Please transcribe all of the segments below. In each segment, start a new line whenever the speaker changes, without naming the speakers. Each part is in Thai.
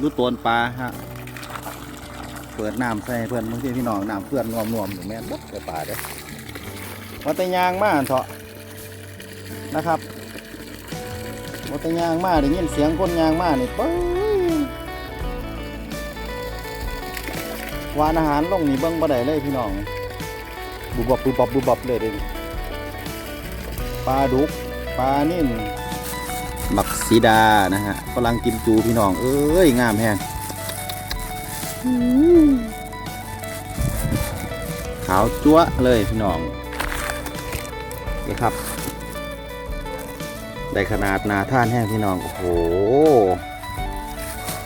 รู้ตัวปลาฮะ เปิดน้ำใส่เพื่อนบางทีพี่น้องน้ำเพื่อนนวมนวมๆอยู่แม่นบดเปิดปลาเด้อว่าแต่ยางมาเถอะนะครับว่าแต่ยางมาได้ยินเสียงคนยางมานี่ปึ๊วานอาหารลงนี่เบิ้งบ่ได้เลยพี่น้องบุบบับบุบบับบุบบับเลยเด้อปลาดุกปลานิ่น บักสีดานะฮะฝรั่งกิมจูพี่น้อง เอ้ย งามแฮงขาวจั๊วะเลยพี่น้องนี่ครับ ได้ขนาดนาท่านแห้งพี่น้อง โอ้โห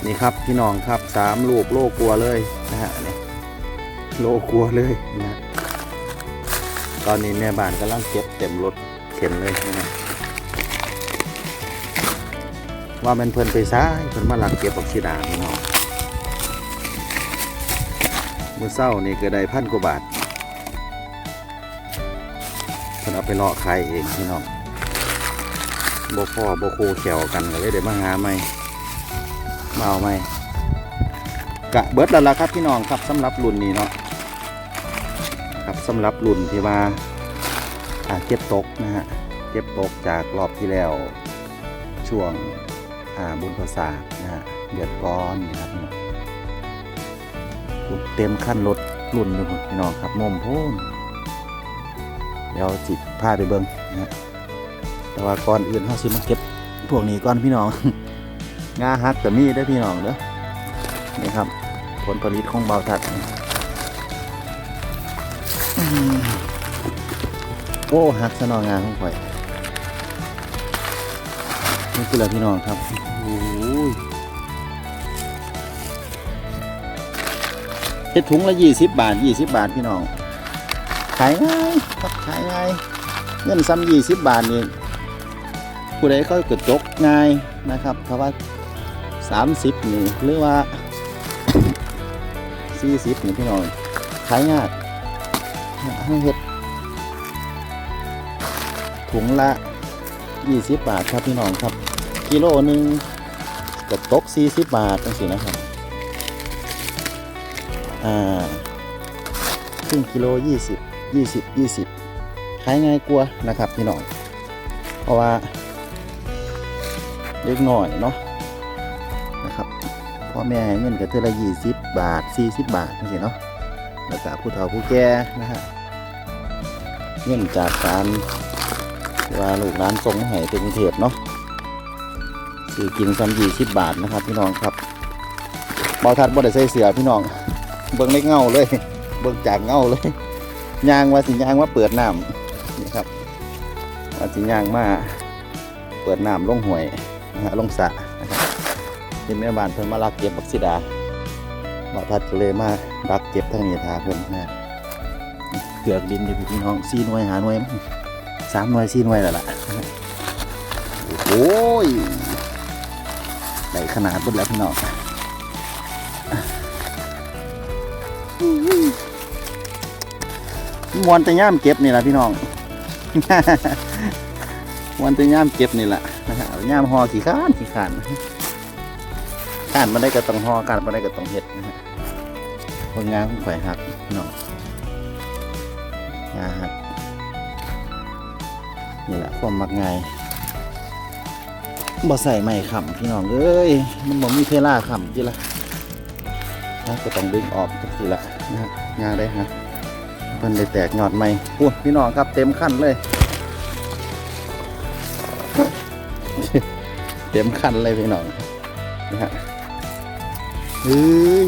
นี่ครับพี่น้องครับสามลูกโลกลัวเลยนะฮะโลกลัวเลยนะฮะตอนนี้แม่บ้านกำลังเก็บเต็มรถเข็นเลยนะฮะ ว่ามันเพิ่นไปซ้ายเพิ่นมาหลักเก็บบักชีดาพี่น้องมื่อเศร้านี่ก็ได้พันกว่าบาทเพิ่นเอาไปเลาะขายเองพี่น้องบ่พ่อบ่โคแขวกันก็เลยได้มาหาใหม่มาเอาใหม่กะเบิดแล้วล่ะครับพี่น้องครับสำหรับรุ่นนี้เนาะครับสำหรับรุ่นที่ว่าเก็บตกนะฮะเก็บตกจากรอบที่แล้วช่วง บุญภาษาสนะฮะเดือดร้อนนี่ครับพี่น้องเต็มขั้นรถรุ่นเลยพุ่นพี่น้องครับมุมพูนเดี๋ยวจิพาไปเบิ้งนะฮะแต่ว่าก่อนอื่นเขาสิมาเก็บพวกนี้ก่อนพี่น้องงาฮักกับมีได้พี่น้องเด้อนี่ครับ ผลผลิตของเบาทัดโอ้ฮักสนองงานของข่อย คืออะไรพี่น้องครับโอ้ยเฮ็ดถุงละยี่สิบบาทยี่สิบบาทพี่น้องขายง่ายครับขายง่ายเงินซ้ำยี่สิบบาทนี่ผู้ใดเขากระจกง่ายนะครับเพราะว่าสามสิบนี่หรือว่าสี่สิบนี่พี่น้องขายง่ายให้เฮ็ดถุงละยี่สิบบาทครับพี่น้องครับ กิโลหนึ่งกระตกสี่สิบบาทจังสินะครับ อ่าครึ่งกิโลยี่สิบยี่สิบยี่สิบขายง่ายกว่านะครับพี่น้องเพราะว่าเล็กหน่อยเนาะนะครับพ่อแม่ให้เงินกับเท่าละยี่สิบบาทสี่สิบบาทนี่สิเนาะแล้วก็ผู้เฒ่าผู้แก่นะฮะเงินจากการว่าลูกร้านส่งให้ถึงกรุงเทพเนาะ ซื้อกินซ้ำยี่สิบบาทนะครับพี่น้องครับบอทัดบ่ได้ใส่เสือพี่น้อง เบิ่งเล็กเงาเลย เบิ่งจากเงาเลยยางว่าสิยางว่าเปิดน้ำนี่ครับว่าสิยางมาเปิดน้ำลงห่วยนะฮะลงสระนะครับเป็นแม่บ้านเพิ่นมาลักเก็บบักซิดาบ่าวทัดก็เลยมารักเก็บทั้งนี้ทาเพิ่นนะเกือกดินอยู่พี่น้องสี่หน่วยหาหน่วยสามหน่วยสี่หน่วยแล้วล่ะโอ้ย ขนาดเบิดแล้วพี่น้องมวนแต่ย่ามเก็บนี่แหละพี่น้องมวนแต่ย่ามเก็บนี่แหละนะฮะย่ามหอขี้ข้านขี้ข้านข้านมาได้ก็ต้องหอข้านมาได้ก็ต้องเห็ดนะฮะผลงานของข่อยหักพี่น้องงาหักนี่แหละความมักง่าย บ่ใส่ไม้ขำพี่น้องเอ้ยมันบ่มีเพล่าขำจีละนะก็ต้องดึงออกจังสิละนะฮะงาได้ฮะเพิ่นได้แตกยอดใหม่พูดพี่น้องครับเต็มขั้นเลย เต็มขั้นเลยพี่น้องนะฮะเฮ้ย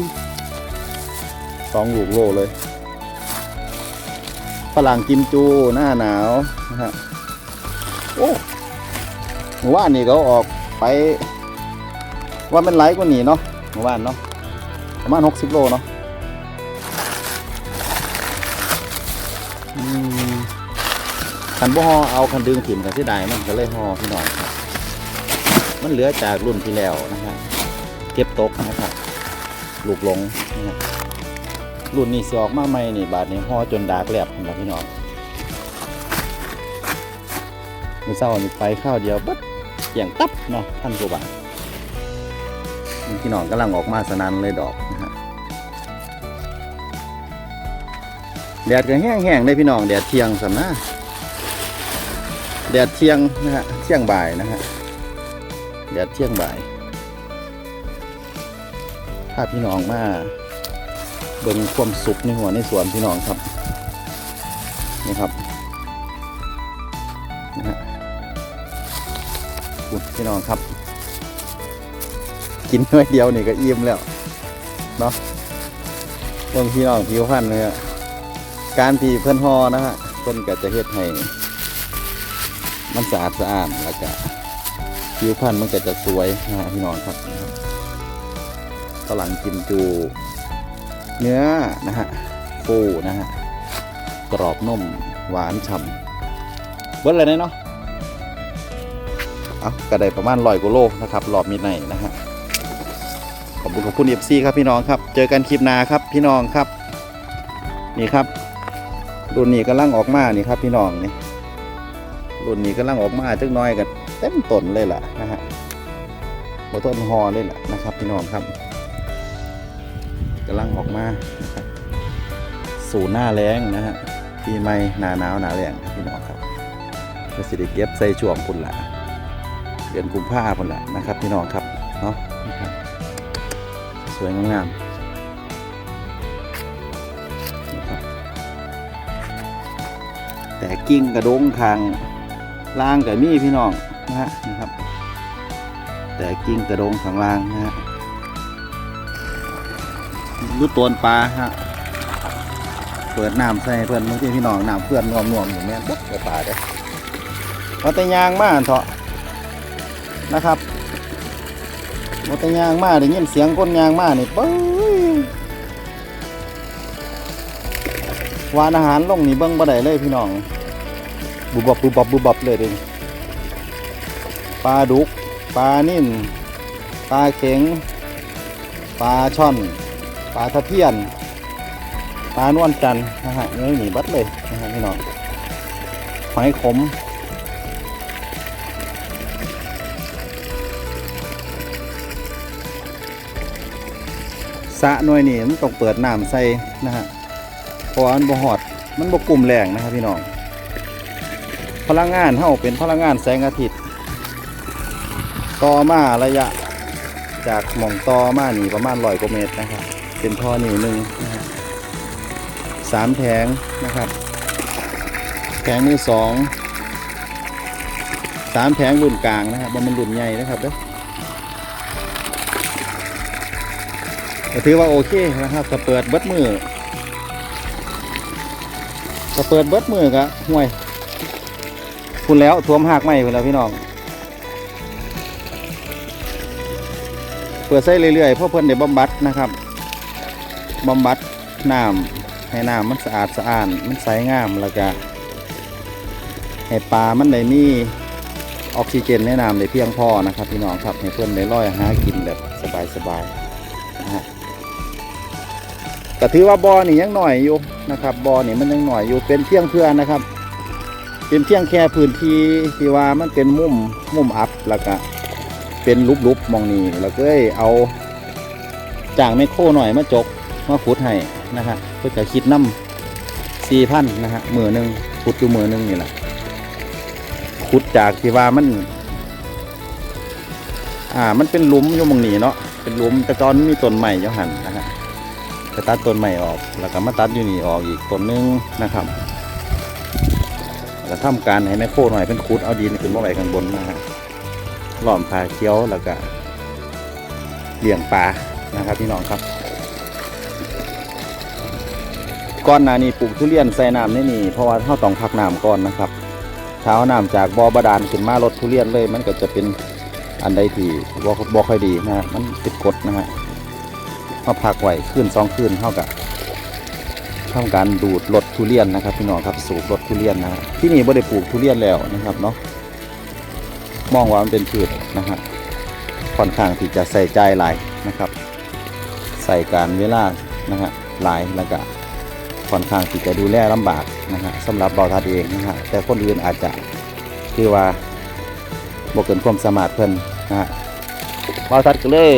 สองลูกโลเลยฝรั่งกิมจูหน้าหนาวนะฮะโอ้ มื่อวานนี่เขาออกไปว่ามันไหลกว่านี้เนาะเมื่อวานเนาะประมาณหกสิบโลเนาะอืมคันบ่ฮอเอาคันดึงถิ่มกันที่ใดมันก็เลยฮอพี่น้องครับ มันเหลือจากรุ่นที่แล้วนะฮะเก็บตกนะครับลูกหลงนะรุ่นนี้สิออกมาใหม่นี่บาทนี้ฮอจนดากแหลบนะพี่น้องมือเศร้านี่ไปข้าวเดียวบั ดเกี่ยงตับเนาะพันกว่าบาทพี่น้องกำลังออกมาสนันเลยดอกนะฮะแดดก็แห้งๆเลยพี่น้องแดดเที่ยงสันนะแดดเที่ยงนะฮะเที่ยงบ่ายนะฮะแดดเที่ยงบ่ายถ้าพี่น้องมาเบิ่งความสุขในหัวในสวนพี่น้องครับนี่ครับนะฮะ อุ๊ยพี่น้องครับ กินน้อยเดียวนี่ก็อิ่มแล้วเนาะเบิ่งพี่น้องผิวพรรณเลยอะการที่เพื่อนฮอนะฮะเพิ่นก็จะเฮ็ดให้มันสะอาดสะอาดแล้วก็ผิวพรรณมันก็จะสวยนะฮะพี่น้องครับฝรั่งกิมจู เนื้อนะฮะฟูนะฮะกรอบนุ่มหวานฉ่ำเบิ้ลเลยเนาะ เอาก็ได้ประมาณร้อยกว่าโลนะครับรอบมิดไนนะฮะขอบคุณขอบคุณเอฟซีครับพี่น้องครับ เจอกันคลิปหน้าครับพี่น้องครับ นี่ครับ รุ่นนี้กำลังออกมานี่ครับพี่น้องนี่รุ่นนี้กำลังออกมาจักน้อยกันเต็มต้นเลยล่ะนะฮะบต้นฮอเลยล่ะนะครับ พี่น้องครับกำลังออกมานะครับสู่หน้าแรงนะฮะปีใหม่หนาหนาวหนาแรงครับพี่น้องครับก็สิได้เก็บใส่ช่วงพุ่นละ ดือนกุมภาพันธ์ละนะครับ พี่น้องครับเนาะนะครับสวยงามๆนะครับแต่กิ่งกระดงคางล่างกับมีพี่น้องนะฮะนะครับ แต่กิ่งกระดงข้างล่างนะฮะรูตัวปลาฮะเปิดน้ำใส่เพื่อนบางทีพี่น้องน้ำเพื่อนนวมนวมๆอยู่แม่นบุ๊กไปปลาเด้อมาแต่ยางมาอันเถาะ นะครับมาแต่ยางมาได้ยินเสียงคนยางมานี่ปื้วานอาหารลงนี่เบิ้งบ่ได้เลยพี่น้องบุบบับบุบบับบุบบับเลยเดิปลาดุกปลานิ่นปลาเข็งปลาช่อนปลาตะเพียนปลานวลจันนะฮะเนื้อหนีบัดเลยนะฮะพี่น้องหอยขมะหน่วยนี่มันต้องเปิดน้ำใส่นะฮะเพราะมันบ่หอดมันบ่กลุ่มแรงนะครับพี่น้องพลังงานเฮาเป็นพลังงานแสงอาทิตย์ต่อมาระยะจากหม่องต่อมานี่ประมาณร้อยกว่าเมตรนะครับ เป็นท่อหนีหนึ่งนะฮะสามแผงนะครับแผงที่สองสามแผงรุ่นกลางนะครับมันเป็นรุ่นใหญ่นะครับเด้อ ถือว่าโอเคนะครับถ้าเปิดเบิดมือถ้าเปิดเบิดมือกะห่วยคุณแล้วท่วมหักไหมคุณแล้วพี่น้องเปิดใส่เรื่อยๆเพราะเพิ่อนได้บำบัดนะครับบำบัดน้ำให้น้ำมันสะอาดสะอ้านมันใสงามแล้วก็ให้ปลามันได้มีออกซิเจนในน้ำได้เพียงพอนะครับพี่น้องครับให้เพื่อนได้ลอยหากินแบบสบายๆนะฮะ ก็ถือว่าบอนี่ยังหน่อยอยู่นะครับบอนี่มันยังหน่อยอยู่เป็นเพียงเพื่อนนะครับ เป็นเพียงแค่พื้นที่ที่ว่ามันเป็นมุมมุมอับแล้วก็เป็นลุบๆมองนี่แล้วก็เลยเอาจ่างไมโครหน่อยมาจกมาขุดให้นะฮะเพื่อจะคิดน้ำสี่พันนะฮะมือหนึ่งขุดอยู่มือหนึ่งนี่แหละขุดจากที่ว่ามัน อ่ามันเป็นลุมอยู่มองนี่เนาะเป็นลุมแต่ตอนมีต้นใหม่ยู่หันนะฮะ จะตัดต้นใหม่ออก แล้วก็มาตัดอยู่นี่ออกอีกต้นหนึงนะครับแล้วทำการให้ไมโคหน่อยเป็นขุดเอาดินขึ้นมาไว้ข้างบนนะฮะหล่อมปลาเคี้ยวแล้วก็เลี้ยงปลานะครับพี่น้องครับก้อนนานี้ปลูกทุเรียนใส่น้ำนี่นี่เพราะว่าเราต้องพักน้ำก่อนนะครับเช้าน้ำจากบ่อบาดาลขึ้นมาลดทุเรียนเลย มันก็จะเป็นอันใดที่บ่บ่ค่อยดีนะฮะมันติดกดนะฮะ มาพักไว้ขึ้นสองคืนเท่ากับทำการดูดลดทุเรียนนะครับพี่น้องครับสูบลดทุเรียนนะที่นี่บ่ได้ปลูกทุเรียนแล้วนะครับเนาะมองว่ามันเป็นพืชนะฮะค่อนข้างที่จะใส่ใจหลายนะครับ ใส่การเวลานะฮะหลายแล้วก็ค่อนข้างที่จะดูแลลำบากนะฮะสำหรับเบาทัดเองนะฮะแต่คนอื่นอาจจะคือว่าบกเกินความสามารถเพิ่นนะฮะเบาทัดก็เลย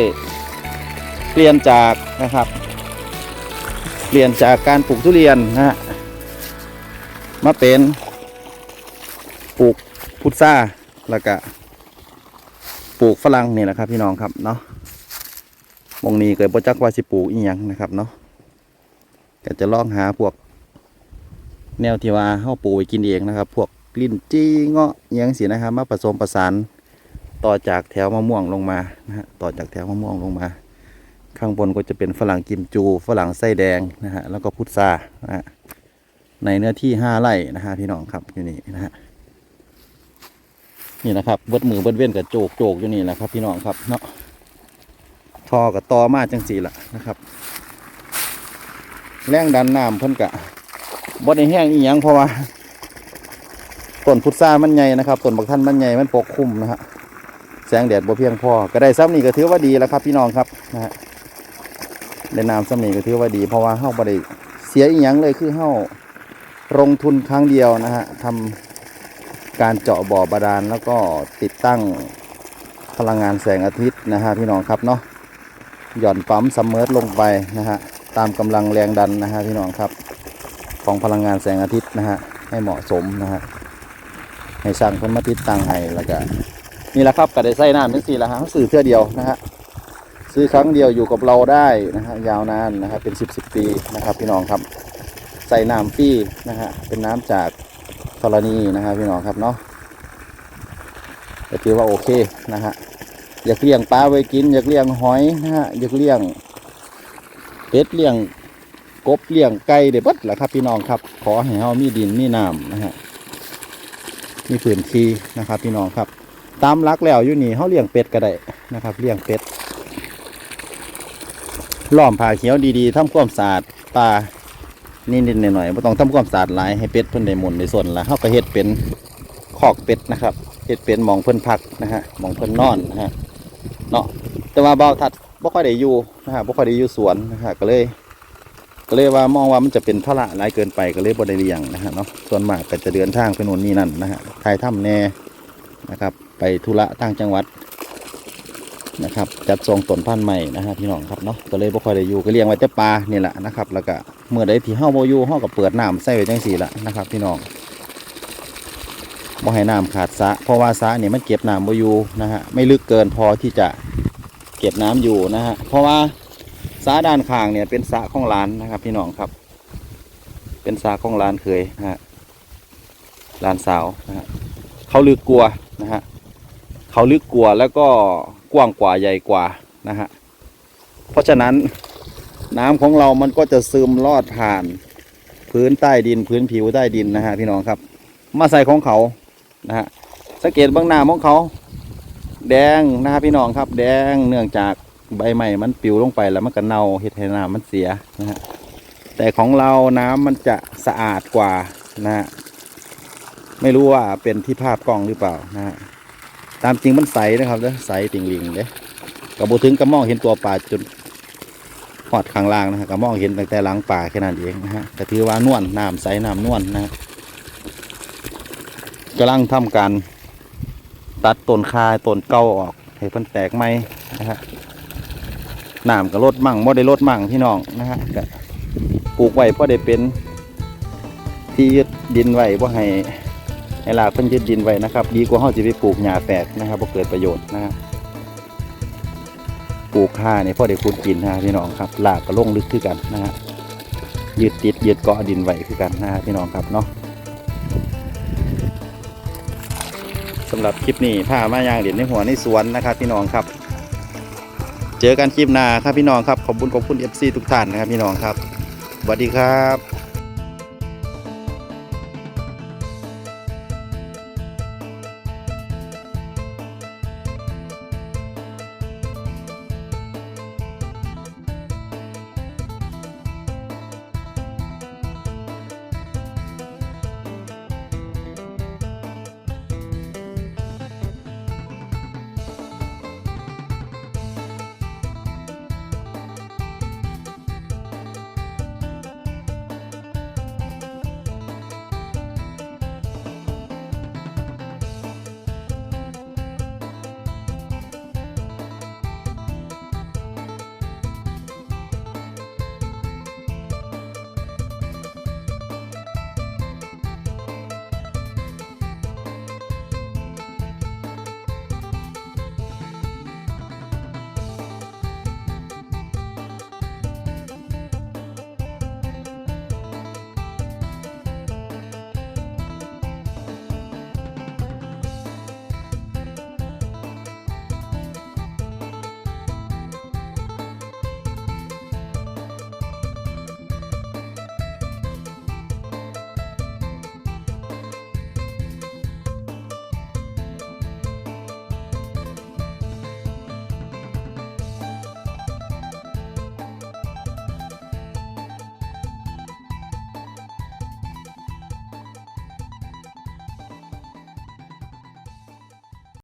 ปลี่ยนจากนะครับเปลี่ยนจากการปลูกทุเรียนนะฮะมาเป็นปลูกพุทราแล้วก็ปลูกฝรั่งนี่แหละครับ พี่น้องครับเนาะวงนี้เกิดโปรจักว่าสิปลูกอีหยังนะครับเนาะก็จะลองหาพวก แนวที่ว่าเฮาปลูกไว้กินเองนะครับ พวกลิ้นจี้เงาะยังสินะครับ มาผสมประสานต่อจากแถวมะม่วงลงมานะฮะต่อจากแถวมะม่วงลงมา ข้างบนก็จะเป็นฝรั่งกิมจู ฝรั่งไส้แดงนะฮะแล้วก็พุทรานะฮะในเนื้อที่ห้าไร่นะฮะพี่น้องครับอยู่นี่นะฮะนี่นะครับเบิดมือเบิดเว้นกับโจกโจกอยู่นี่แหละครับพี่น้องครับเนาะทอกับตอมาจังสีละนะครับ แรงดันน้ำเพิ่นกะบ่ได้แห้งอีหยังเพราะว่าต้นพุทรามันใหญ่นะครับต้นบักท่านมันใหญ่มันปกคลุมนะฮะแสงแดดบ่เพียงพอก็ได้ซ้ำนี่ก็ถือว่าดีแล้วครับพี่น้องครับนะฮะ ได้น้ำซ้ำนี่ก็ถือว่าดี เพราะว่าเฮาบ่ได้เสียอีหยังเลยคือเฮาลงทุนครั้งเดียวนะฮะทำการเจาะบ่อบาดาลแล้วก็ติดตั้งพลังงานแสงอาทิตย์นะฮะพี่น้องครับเนาะหย่อนปั๊มซัมเมอร์ลงไปนะฮะตามกำลังแรงดันนะฮะพี่น้องครับของพลังงานแสงอาทิตย์นะฮะให้เหมาะสมนะฮะให้สร้างเพิ่นมาติดตั้งให้แล้วก็นี่แหละครับก็ได้ใส่น้ำทั้งสี่แล้วฮะซื้อเท่อเดียวนะฮะ ซื้อครั้งเดียวอยู่กับเราได้นะฮะยาวนานนะฮะเป็นสิบสิบปีนะครับ พี่น้องครับใส่น้ำฟรีนะฮะเป็นน้ำจากธรณีนะฮะพี่น้องครับเนาะก็ถือว่าโอเคนะฮะอยากเลี้ยงปลาไว้กิน อยากเลี้ยงหอยนะฮะอยากเลี้ยงเป็ดเลี้ยงกบเลี้ยงไก่เด็ดบัดแหละครับ พี่น้องครับ ขอให้เฮามีดินมีน้ำนะฮะมีผืนที่นะครับ พี่น้องครับ ตามรักแล้วอยู่นี่เฮาเลี้ยงเป็ดก็ได้นะครับเลี้ยงเป็ด ล้อมผ่าเขียวดีๆทำความสะอาดป่านิดๆหน่อยๆไม่ต้องทำความสะอาดหลายให้เป็ดเพิ่นได้หมุนในส่วนละเฮาก็เฮ็ดเป็นคอกเป็ดนะครับเฮ็ดเป็นหมองเพิ่นพักนะฮะหมองเพิ่นนอนนะฮะเนาะแต่ว่าเบาทัดบ่ค่อยได้อยู่นะฮะบ่ค่อยได้อยู่สวนนะฮะก็เลย ก็เลยว่ามองว่ามันจะเป็นภาระหลายเกินไปก็เลยบ่ได้เลี้ยงนะฮะเนาะส่วนมากก็จะเดินทางไปโน่นนี่นั่นนะฮะถ่ายถ้ำแน่นะครับ ไปธุระต่างจังหวัด นะครับจัดทรงต้นพันธุ์ใหม่นะฮะพี่น้องครับเนาะก็เลยบ่ค่อยได้อยู่ก็เลี้ยงไว้แต่ปลานี่แหละนะครับ แล้วก็เมื่อใดที่เฮาบ่อยู่เฮาก็เปิดน้ำใส่ไว้จังซี่ละนะครับ พี่น้องบ่ให้น้ำขาดสะเพราะว่าสระนี่ยมันเก็บน้ำบ่อยู่นะฮะไม่ลึกเกินพอที่จะเก็บน้ำอยู่นะฮะเพราะว่าสาด้านข้างเนี่ยเป็นสะของร้านนะครับ พี่น้องครับ เป็นสะของร้านเคยนะฮะร้านสาวนะฮะเขาลึกกลัวนะฮะเขาลึกกลัวแล้วก็ กว้างกว่าใหญ่กว่านะฮะเพราะฉะนั้นน้ำของเรามันก็จะซึมลอดผ่านพื้นใต้ดินพื้นผิวใต้ดินนะฮะพี่น้องครับ มาใส่ของเขานะฮะสังเกตบางหน้าของเขา แดงนะครับพี่น้องครับ แดงเนื่องจากใบใหม่มันปิวลงไปแล้วมันก็เน่าเห็ดให้น้ำมันเสียนะฮะแต่ของเราน้ำมันจะสะอาดกว่านะฮะไม่รู้ว่าเป็นที่ภาพกล้องหรือเปล่านะฮะ ตามจริงมันใสนะครับเด้ใสติ่งลิงเด้กระโบถึงกระมองเห็นตัวปลาจนหอดข้างล่างนะฮะกระมองเห็นตั้งแต่หลังป่าแค่นั้นเองนะฮะแต่ถือว่านวลน้ำใสน้ำนวลนะฮะกำลังทำการตัดต้นคาต้นเก่าออกให้เพิ่นแตกไหมนะฮะน้ำก็ลดมั่งบ่ได้ลดมั่งพี่น้องนะฮะก็ปลูกไว้เพอได้เป็นที่ยึดดินไว้บ่ให้ ให้ลากเพิ่นยึดดินไว้นะครับ ดีกว่าเฮาสิไปปลูกหญ้าแฝกนะครับบ่เกิดประโยชน์นะฮะปลูกคานี่พอได้คุณกินนะพี่น้องครับลากก็ลงลึกคือกันนะฮะยึดติดยึดเกาะดินไว้คือกันนะฮะพี่น้องครับเนาะสำหรับคลิปนี้พามาย่างเด่นในหัวในสวนนะครับ พี่น้องครับ เจอกันคลิปหน้าครับพี่น้องครับขอบคุณขอบคุณเอฟซีทุกท่านนะครับพี่น้องครับสวัสดีครับ